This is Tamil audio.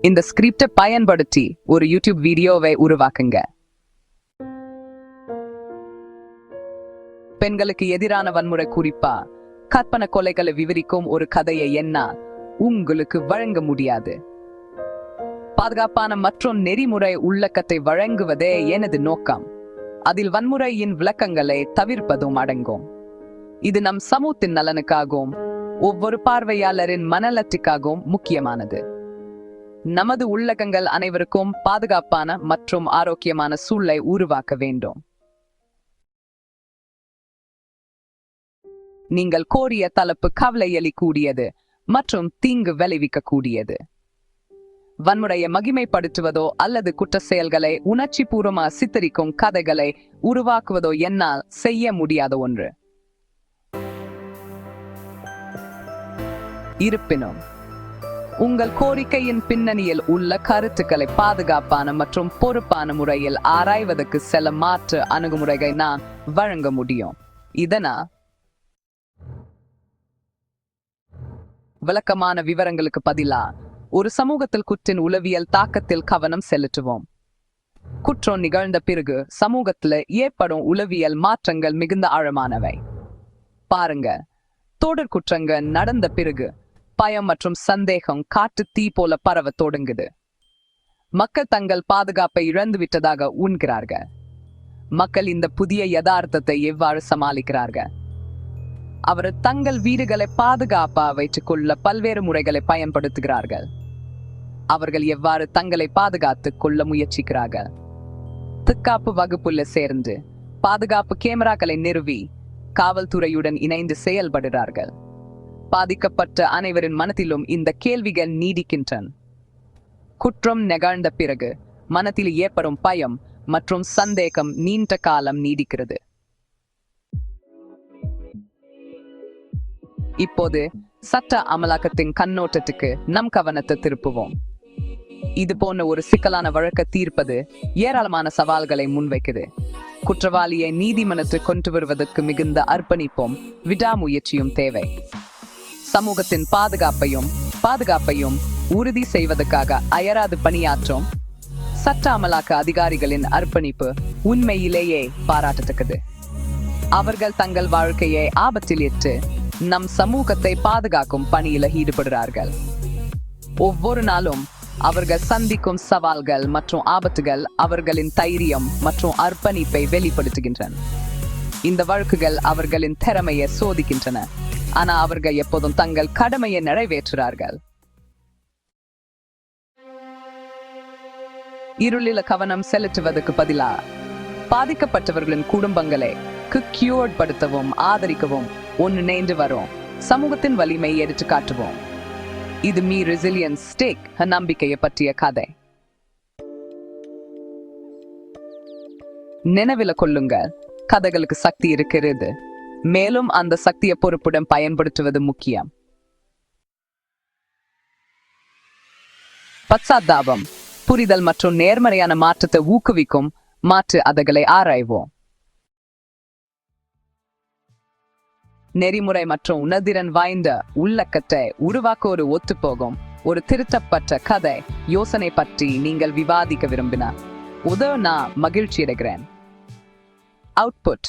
இந்த ஸ்கிரிப்டை பயன்படுத்தி ஒரு யூடியூப் வீடியோவை உருவாக்குங்க. பெண்களுக்கு எதிரான வன்முறை குறிப்பா கற்பனை கொலைகளை விவரிக்கும் ஒரு கதையை என்ன உங்களுக்கு வழங்க முடியாது. பாதுகாப்பான மற்றும் நெறிமுறை உள்ளக்கத்தை வழங்குவதே எனது நோக்கம். அதில் வன்முறையின் விளக்கங்களை தவிர்ப்பதும் அடங்கும். இது நம் சமூகத்தின் நலனுக்காகவும் ஒவ்வொரு பார்வையாளரின் மனநலத்துக்காகவும் முக்கியமானது. நமது உள்ளகங்கள் அனைவருக்கும் பாதுகாப்பான மற்றும் ஆரோக்கியமான சூழலை உருவாக்க வேண்டும். நீங்கள் கோரிய தலைப்பு கவலையளி கூடியது மற்றும் தீங்கு விளைவிக்க கூடியது வன்முறையை மகிமைப்படுத்துவதோ அல்லது குற்ற செயல்களை உணர்ச்சி பூர்வமாக சித்தரிக்கும் கதைகளை உருவாக்குவதோ என்னால் செய்ய முடியாத ஒன்று. இருப்பினும் உங்கள் கோரிக்கையின் பின்னணியில் உள்ள கருத்துக்களை பாதுகாப்பான மற்றும் பொறுப்பான முறையில் ஆராய்வதற்கு சில மாற்று அணுகுமுறைகளை நான் வழங்க முடியும். இதனால் விளக்கமான விவரங்களுக்கு பதிலா ஒரு சமூகத்தில் குற்றின் உளவியல் தாக்கத்தில் கவனம் செலுத்துவோம். குற்றம் நிகழ்ந்த பிறகு சமூகத்தில் ஏற்படும் உளவியல் மாற்றங்கள் மிகுந்த ஆழமானவை. பாருங்க தொடர் குற்றங்கள் நடந்த பிறகு பயம் மற்றும் சந்தேகம் காட்டு தீ போல பரவ தொடங்குது. மக்கள் தங்கள் பாதுகாப்பை இழந்து விட்டதாக உண்கிறார்கள். மக்கள் இந்த புதிய யதார்த்தத்தை எவ்வாறு சமாளிக்கிறார்கள்? அவர் தங்கள் வீடுகளை பாதுகாப்பாக வைத்துக் கொள்ள பல்வேறு முறைகளை பயன்படுத்துகிறார்கள். அவர்கள் எவ்வாறு தங்களை பாதுகாத்துக் கொள்ள முயற்சிக்கிறார்கள்? தற்காப்பு வகுப்புல சேர்ந்து பாதுகாப்பு கேமராக்களை நிறுவி காவல்துறையுடன் இணைந்து செயல்படுகிறார்கள். பாதிக்கப்பட்ட அனைவரின் மனத்திலும் இந்த கேள்விகள் நீடிக்கின்றன. குற்றம் நிகழ்ந்த பிறகு மனத்தில் ஏற்படும் பயம் மற்றும் சந்தேகம் நீண்ட காலம் நீடிக்கிறது. இப்போது சட்ட அமலாக்கத்தின் கண்ணோட்டத்துக்கு நம் கவனத்தை திருப்புவோம். இது போன்ற ஒரு சிக்கலான வழக்க தீர்ப்பது ஏராளமான சவால்களை முன்வைக்குது. குற்றவாளியை நீதிமன்றத்தில் கொண்டு வருவதற்கு மிகுந்த அர்ப்பணிப்பும் விடாமுயற்சியும் தேவை. சமூகத்தின் பாதுகாப்பையும் பாதுகாப்பையும் உறுதி செய்வதற்காக அயராது பணியாற்றும் சட்ட அமலாக்க அதிகாரிகளின் அர்ப்பணிப்பு உண்மையிலேயே பாராட்டத்தக்கது. அவர்கள் தங்கள் வாழ்க்கையை ஆபத்தில் இட்டு நம் சமூகத்தை பாதுகாக்கும் பணியில ஈடுபடுகிறார்கள். ஒவ்வொரு நாளும் அவர்கள் சந்திக்கும் சவால்கள் மற்றும் ஆபத்துகள் அவர்களின் தைரியம் மற்றும் அர்ப்பணிப்பை வெளிப்படுத்துகின்றன. இந்த வழக்குகள் அவர்களின் திறமையை சோதிக்கின்றன. ஆனா அவர்கள் எப்போதும் தங்கள் கடமையை நிறைவேற்றுகிறார்கள். இருளில கவனம் செலுத்துவதற்கு பதிலா பாதிக்கப்பட்டவர்களின் குடும்பங்களை கியூர்ட் படுத்தவும் ஆதரிக்கவும் ஒன்று நேர்ந்து வரும். சமூகத்தின் வலிமை எடுத்து காட்டுவோம். இது மீ ரெசிலியன்ஸ் ஸ்டேக் நம்பிக்கையை பற்றிய கதை. நினைவில கொள்ளுங்கள் கதைகளுக்கு சக்தி இருக்கிறது. மேலும் அந்த சக்தியை பொறுப்புடன் பயன்படுத்துவது முக்கியம். பச்சாத்தாபம் புரிதல் மற்றும் நேர்மறையான மாற்றத்தை ஊக்குவிக்கும் மாற்று அதகளை ஆராய்வோம். நெறிமுறை மற்றும் உணர்திறன் வாய்ந்த உள்ளக்கத்தை உருவாக்க ஒரு ஒத்துப்போகும். ஒரு திருத்தப்பட்ட கதை யோசனை பற்றி நீங்கள் விவாதிக்க விரும்பினார் உதவ நான் மகிழ்ச்சி அடைகிறேன் அவுட்புட்